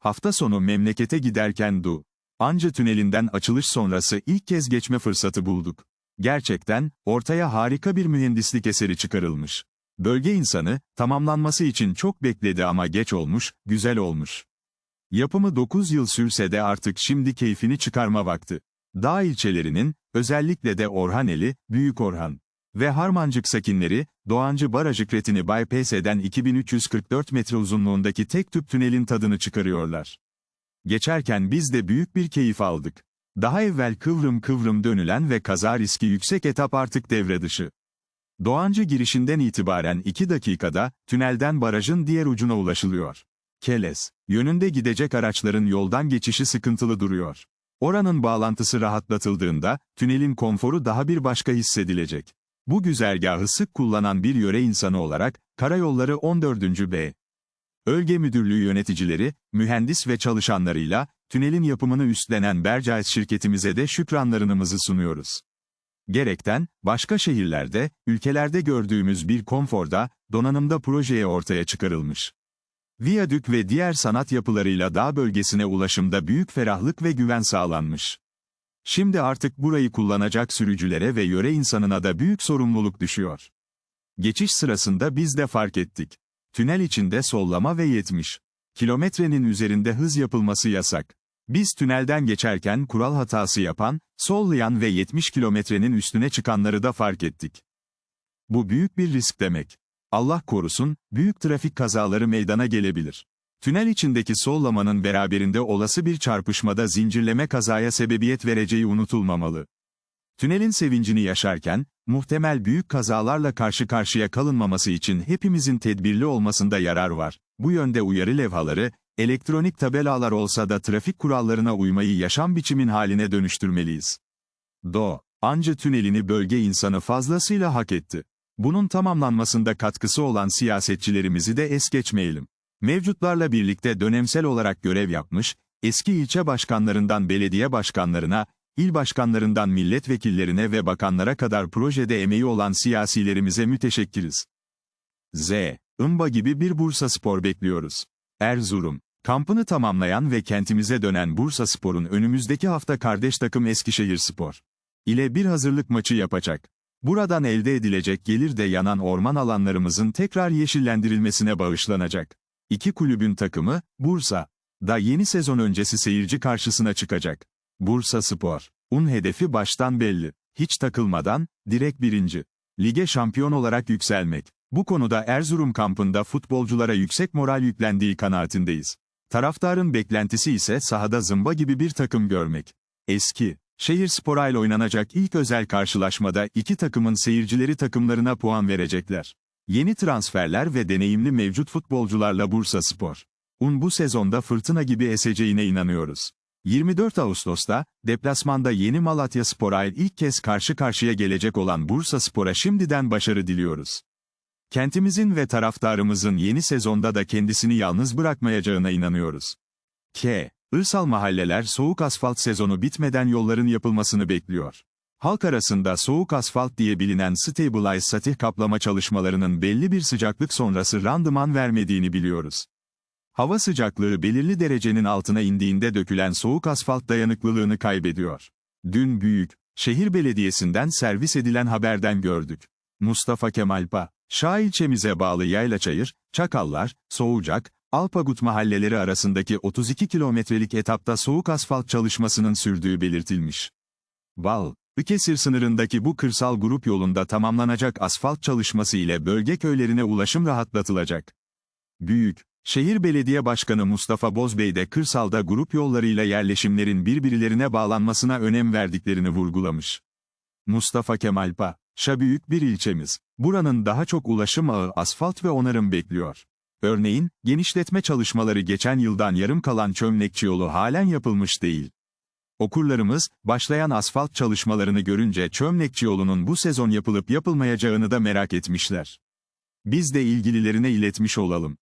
Hafta sonu memlekete giderken Du. Anca tünelinden açılış sonrası ilk kez geçme fırsatı bulduk. Gerçekten, ortaya harika bir mühendislik eseri çıkarılmış. Bölge insanı, tamamlanması için çok bekledi ama geç olmuş, güzel olmuş. Yapımı 9 yıl sürse de artık şimdi keyfini çıkarma vakti. Dağ ilçelerinin, özellikle de Orhaneli, Büyük Orhan ve Harmancık sakinleri, Doğancı Barajı kretini bypass eden 2344 metre uzunluğundaki tek tüp tünelin tadını çıkarıyorlar. Geçerken biz de büyük bir keyif aldık. Daha evvel kıvrım kıvrım dönülen ve kaza riski yüksek etap artık devre dışı. Doğancı girişinden itibaren 2 dakikada, tünelden barajın diğer ucuna ulaşılıyor. Keles, yönünde gidecek araçların yoldan geçişi sıkıntılı duruyor. Oranın bağlantısı rahatlatıldığında, tünelin konforu daha bir başka hissedilecek. Bu güzergahı sık kullanan bir yöre insanı olarak, Karayolları 14. B. Ölge Müdürlüğü yöneticileri, mühendis ve çalışanlarıyla, tünelin yapımını üstlenen Bercais şirketimize de şükranlarımızı sunuyoruz. Gerekten, başka şehirlerde, ülkelerde gördüğümüz bir konforda, donanımda projeye ortaya çıkarılmış. Viyadük ve diğer sanat yapılarıyla dağ bölgesine ulaşımda büyük ferahlık ve güven sağlanmış. Şimdi artık burayı kullanacak sürücülere ve yöre insanına da büyük sorumluluk düşüyor. Geçiş sırasında biz de fark ettik. Tünel içinde sollama ve 70 kilometrenin üzerinde hız yapılması yasak. Biz tünelden geçerken kural hatası yapan, sollayan ve 70 kilometrenin üstüne çıkanları da fark ettik. Bu büyük bir risk demek. Allah korusun, büyük trafik kazaları meydana gelebilir. Tünel içindeki sollamanın beraberinde olası bir çarpışmada zincirleme kazaya sebebiyet vereceği unutulmamalı. Tünelin sevincini yaşarken, muhtemel büyük kazalarla karşı karşıya kalınmaması için hepimizin tedbirli olmasında yarar var. Bu yönde uyarı levhaları, elektronik tabelalar olsa da trafik kurallarına uymayı yaşam biçimin haline dönüştürmeliyiz. Do. Anca tünelini bölge insanı fazlasıyla hak etti. Bunun tamamlanmasında katkısı olan siyasetçilerimizi de es geçmeyelim. Mevcutlarla birlikte dönemsel olarak görev yapmış, eski ilçe başkanlarından belediye başkanlarına, il başkanlarından milletvekillerine ve bakanlara kadar projede emeği olan siyasilerimize müteşekkiriz. Z. Imba gibi bir Bursa Spor bekliyoruz. Erzurum. Kampını tamamlayan ve kentimize dönen Bursa Spor'un önümüzdeki hafta kardeş takım Eskişehir Spor ile bir hazırlık maçı yapacak. Buradan elde edilecek gelir de yanan orman alanlarımızın tekrar yeşillendirilmesine bağışlanacak. İki kulübün takımı, Bursa, da yeni sezon öncesi seyirci karşısına çıkacak. Bursa Spor, un hedefi baştan belli. Hiç takılmadan, direkt birinci. Lige şampiyon olarak yükselmek. Bu konuda Erzurum kampında futbolculara yüksek moral yüklendiği kanaatindeyiz. Taraftarın beklentisi ise sahada zımba gibi bir takım görmek. Eski, Şehir Spora ile oynanacak ilk özel karşılaşmada iki takımın seyircileri takımlarına puan verecekler. Yeni transferler ve deneyimli mevcut futbolcularla Bursa Spor. Un bu sezonda fırtına gibi eseceğine inanıyoruz. 24 Ağustos'ta, deplasmanda yeni Malatya Spor'a ilk kez karşı karşıya gelecek olan Bursa Spor'a şimdiden başarı diliyoruz. Kentimizin ve taraftarımızın yeni sezonda da kendisini yalnız bırakmayacağına inanıyoruz. K. Irsal mahalleler soğuk asfalt sezonu bitmeden yolların yapılmasını bekliyor. Halk arasında soğuk asfalt diye bilinen stabilize satih kaplama çalışmalarının belli bir sıcaklık sonrası randıman vermediğini biliyoruz. Hava sıcaklığı belirli derecenin altına indiğinde dökülen soğuk asfalt dayanıklılığını kaybediyor. Dün büyük, şehir belediyesinden servis edilen haberden gördük. Mustafa Kemal Pa, Şah ilçemize bağlı Yaylaçayır, Çakallar, Soğucak, Alpagut mahalleleri arasındaki 32 kilometrelik etapta soğuk asfalt çalışmasının sürdüğü belirtilmiş. Bal, Ikesir sınırındaki bu kırsal grup yolunda tamamlanacak asfalt çalışması ile bölge köylerine ulaşım rahatlatılacak. Büyük, Şehir Belediye Başkanı Mustafa Bozbey de kırsalda grup yollarıyla yerleşimlerin birbirlerine bağlanmasına önem verdiklerini vurgulamış. Mustafa Kemal Pa, Şa büyük bir ilçemiz. Buranın daha çok ulaşım ağı asfalt ve onarım bekliyor. Örneğin, genişletme çalışmaları geçen yıldan yarım kalan çömlekçi yolu halen yapılmış değil. Okurlarımız, başlayan asfalt çalışmalarını görünce çömlekçi yolunun bu sezon yapılıp yapılmayacağını da merak etmişler. Biz de ilgililerine iletmiş olalım.